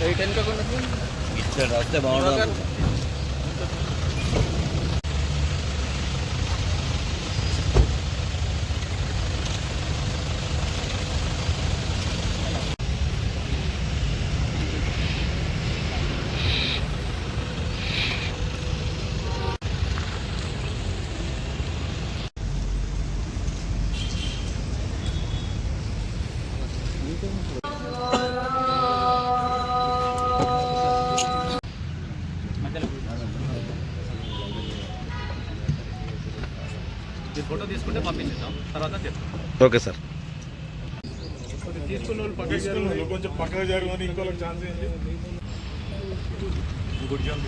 Right వెనుకకుండా ఇట్లా వస్తే బాగుంటుంది ఫోటో తీసుకుంటే పంపించేద్దాం. తర్వాత చెప్తాం. Okay sir. తీసుకున్న వాళ్ళు పక్కన కొంచెం పక్కన జరగమని ఇంకోళ్ళకి ఛాన్స్ ఏంటి గుడ్ జాబ్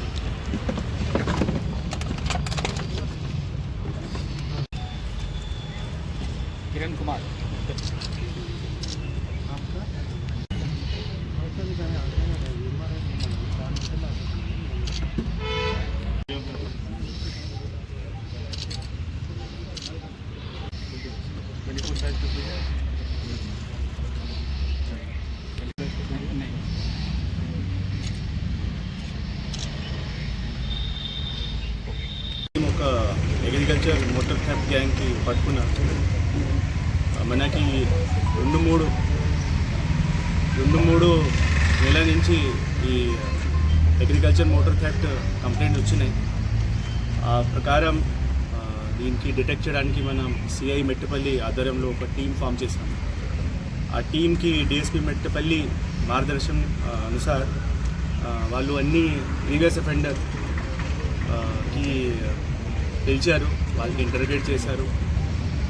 కిరణ్ కుమార్. ఒక అగ్రికల్చర్ మోటార్ థ్యాప్ గ్యాంగ్కి పట్టుకున్నాం మనకి రెండు మూడు రెండు మూడు నెలల నుంచి ఈ అగ్రికల్చర్ మోటార్ థ్యాప్ట్ కంప్లైంట్ వచ్చినాయి. ఆ ప్రకారం దీనికి డిటెక్ట్ చేయడానికి మనం సిఐ మెట్టపల్లి ఆధ్వర్యంలో ఒక టీం ఫామ్ చేసాం ఆ టీంకి డిఎస్పి మెట్టపల్లి మార్గదర్శనం అనుసార్ వాళ్ళు అన్ని ప్రీవియస్ అఫెండర్కి పిలిచారు వాళ్ళకి ఇంటర్గేట్ చేశారు.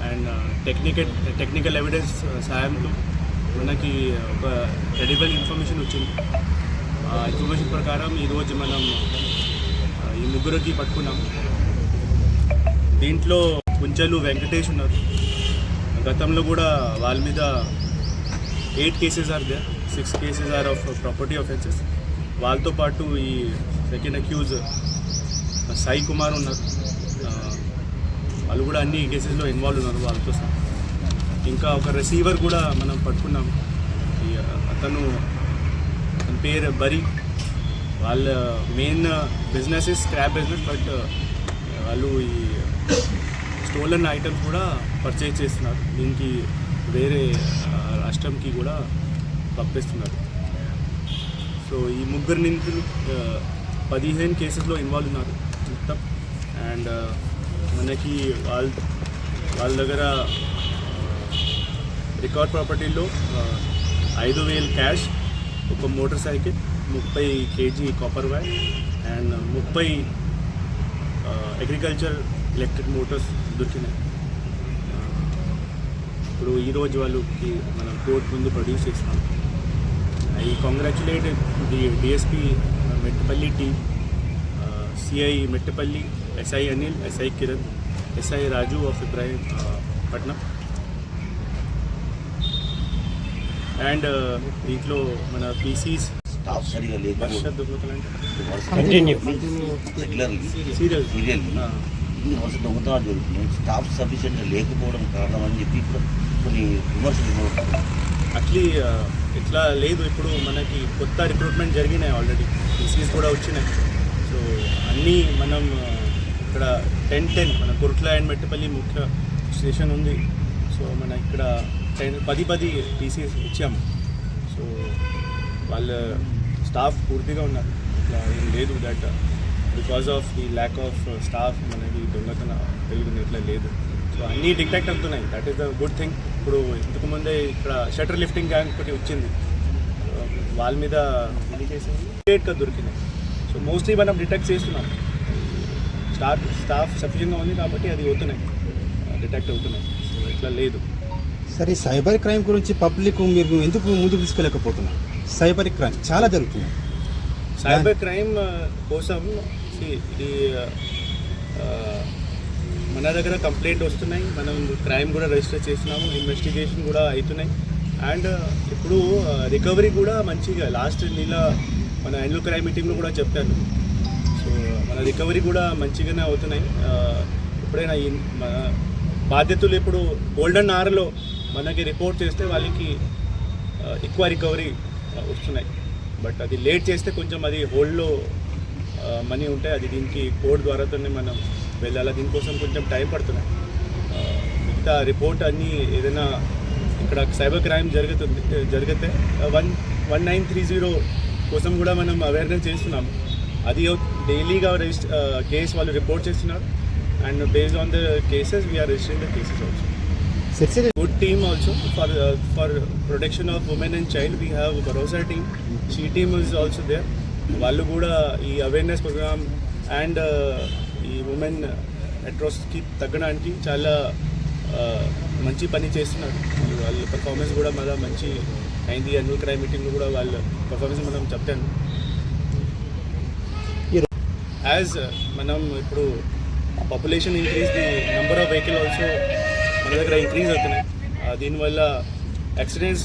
అండ్ టెక్నికల్ టెక్నికల్ ఎవిడెన్స్ సాయంతో మనకి ఒక క్రెడిబుల్ ఇన్ఫర్మేషన్ వచ్చింది. ఆ ఇన్ఫర్మేషన్ ప్రకారం ఈరోజు మనం ఈ ముగ్గురికి పట్టుకున్నాం. దీంట్లో పుంచలు వెంకటేష్ ఉన్నారు. గతంలో కూడా వాళ్ళ మీద eight cases are they six cases are of property offences వాళ్ళతో పాటు ఈ సెకండ్ అక్యూజ్ సాయి కుమార్ ఉన్నారు. వాళ్ళు కూడా అన్ని కేసెస్లో ఇన్వాల్వ్ ఉన్నారు వాళ్ళతో సహా. ఇంకా ఒక రిసీవర్ కూడా మనం పట్టుకున్నాం. అతను అతని పేరు బరి. వాళ్ళ main business scrap business but వాళ్ళు ఈ స్టోలన్ ఐటమ్స్ కూడా పర్చేజ్ చేస్తున్నారు. దీనికి వేరే రాష్ట్రంకి కూడా పంపిస్తున్నారు. సో ఈ ముగ్గురు నిందితులు పదిహేను కేసెస్లో ఇన్వాల్వ్ ఉన్నారు మొత్తం. అండ్ మనకి వాళ్ళ వాళ్ళ దగ్గర రికార్డ్ ప్రాపర్టీలో ఐదు వేలు క్యాష్ ఒక మోటార్ సైకిల్ ముప్పై కేజీ కాపర్ వైర్ అండ్ ముప్పై అగ్రికల్చర్ ఎలక్ట్రిక్ మోటార్స్ దొరికినాయి. ఇప్పుడు ఈరోజు వాళ్ళకి మనం కోర్టు ముందు ప్రొడ్యూస్ చేస్తాం. I congratulate the DSP Mettapalli team CI Mettapalli SI Anil SI Kiran SI Raju of Ibrahimpatnam. And దీంట్లో మన పీసీస్ స్టాఫ్ సరిగా ఇన్ని వర్ష దొంగతనాలు జరుగుతున్నాయి. స్టాఫ్ సఫిషియెంట్గా లేకపోవడం కారణం అని చెప్పి కూడా కొన్ని విమర్శలు. యాక్చువల్లీ ఇట్లా లేదు. ఇప్పుడు మనకి కొత్త రిక్రూట్మెంట్ జరిగినాయి ఆల్రెడీ పీసీస్ కూడా వచ్చినాయి. సో అన్నీ మనం ఇక్కడ టెన్ టెన్ మన కుర్ట్ల అండ్ మెట్టపల్లి ముఖ్య స్టేషన్ ఉంది. సో మన ఇక్కడ టెన్ పది పది పీసీస్ ఇచ్చాము సో వాళ్ళ స్టాఫ్ పూర్తిగా ఉన్నారు. ఇట్లా ఏం లేదు that because of the lack of staff మనకి దొంగతన పెరుగుతుంది ఇట్లా లేదు. సో అన్నీ డిటెక్ట్ అవుతున్నాయి. That is the good thing ఇప్పుడు ఇంతకు ముందే ఇక్కడ షటర్ లిఫ్టింగ్ గ్యాంగ్ ఒకటి వచ్చింది. వాళ్ళ మీద ఎన్ని కేసులు గా దొరికినాయి. సో మోస్ట్లీ మనం డిటెక్ట్ చేస్తున్నాం. స్టాఫ్ స్టాఫ్ సఫిషియెంట్గా ఉంది కాబట్టి అది అవుతున్నాయి. డిటెక్ట్ అవుతున్నాయి. సో ఇట్లా లేదు. సరే సైబర్ క్రైమ్ గురించి పబ్లిక్ మీరు ఎందుకు ముందుకు తీసుకెళ్ళకపోతున్నారు సైబర్ క్రైమ్ చాలా జరుగుతుంది సైబర్ క్రైమ్ కోసం ఇది మన దగ్గర కంప్లైంట్ వస్తున్నాయి. మనం క్రైమ్ కూడా రిజిస్టర్ చేస్తున్నాము. ఇన్వెస్టిగేషన్ కూడా అవుతున్నాయి. అండ్ ఇప్పుడు రికవరీ కూడా మంచిగా లాస్ట్ నెల మన యాన్యువల్ క్రైమ్ మీటింగ్లో కూడా చెప్పాను సో మన రికవరీ కూడా మంచిగానే అవుతున్నాయి. ఎప్పుడైనా బాధ్యతలు ఇప్పుడు గోల్డెన్ ఆర్లో మనకి రిపోర్ట్ చేస్తే వాళ్ళకి ఎక్కువ రికవరీ వస్తున్నాయి. బట్ అది లేట్ చేస్తే కొంచెం అది హోల్డ్లో మనీ ఉంటాయి అది దీనికి కోడ్ ద్వారాతోనే మనం వెళ్ళాలి. దీనికోసం కొంచెం టైం పడుతున్నాయి. మిగతా రిపోర్ట్ అన్నీ ఏదైనా ఇక్కడ సైబర్ క్రైమ్ జరుగుతుంది జరిగితే one one nine three zero కోసం కూడా మనం అవేర్నెస్ చేస్తున్నాము. అది డైలీగా రిజిస్టర్ కేసు వాళ్ళు రిపోర్ట్ చేస్తున్నారు. And based on the cases we're registering the cases also sex good team also. For uh, for protection of women and child we have Barosa team. She team is also there. వాళ్ళు కూడా ఈ awareness programme and ఈ women అట్రాసిటీకి తగ్గడానికి చాలా uh, మంచి పని చేస్తున్నారు. వాళ్ళు- పర్ఫార్మెన్స్ కూడా మళ్ళీ మంచి అయింది. అన్యువల్ క్రైమ్ మీటింగ్లో కూడా వాళ్ళ పర్ఫార్మెన్స్ మనం చెప్తాను. యాజ్ మనం ఇప్పుడు population increase the number of vehicle also మన దగ్గర ఇంక్రీజ్ అవుతున్నాయి. దీనివల్ల యాక్సిడెంట్స్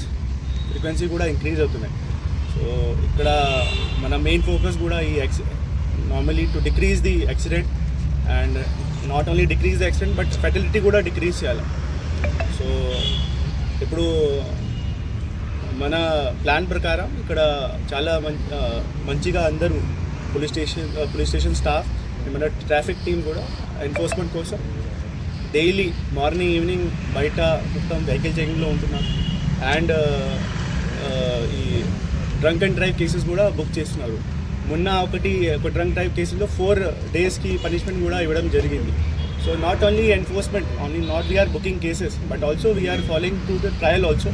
ఫ్రీక్వెన్సీ కూడా ఇంక్రీజ్ అవుతున్నాయి. సో ఇక్కడ మన మెయిన్ ఫోకస్ కూడా ఈ యాక్సి normally to decrease the accident and not only decrease the accident but fatality కూడా డిక్రీజ్ చేయాలి. సో ఇప్పుడు మన ప్లాన్ ప్రకారం ఇక్కడ చాలా మంచిగా అందరూ police station police station staff మన ట్రాఫిక్ టీం కూడా ఎన్ఫోర్స్మెంట్ కోసం డైలీ మార్నింగ్ ఈవినింగ్ బయట మొత్తం వెహికల్ చెకింగ్లో ఉంటున్నాం. అండ్ ఈ డ్రంక్ అండ్ డ్రైవ్ కేసెస్ కూడా బుక్ చేస్తున్నారు. మొన్న ఒకటి ఒక డ్రంక్ డ్రైవ్ కేసులో ఫోర్ డేస్కి పనిష్మెంట్ కూడా ఇవ్వడం జరిగింది. So not only enforcement only not we're booking cases but also we're following to the trial also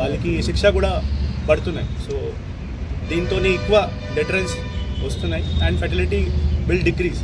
వాళ్ళకి శిక్ష కూడా పడుతున్నాయి. సో దీంతో ఎక్కువ డెటరెన్స్ వస్తున్నాయి. And ఫెటిలిటీ will decrease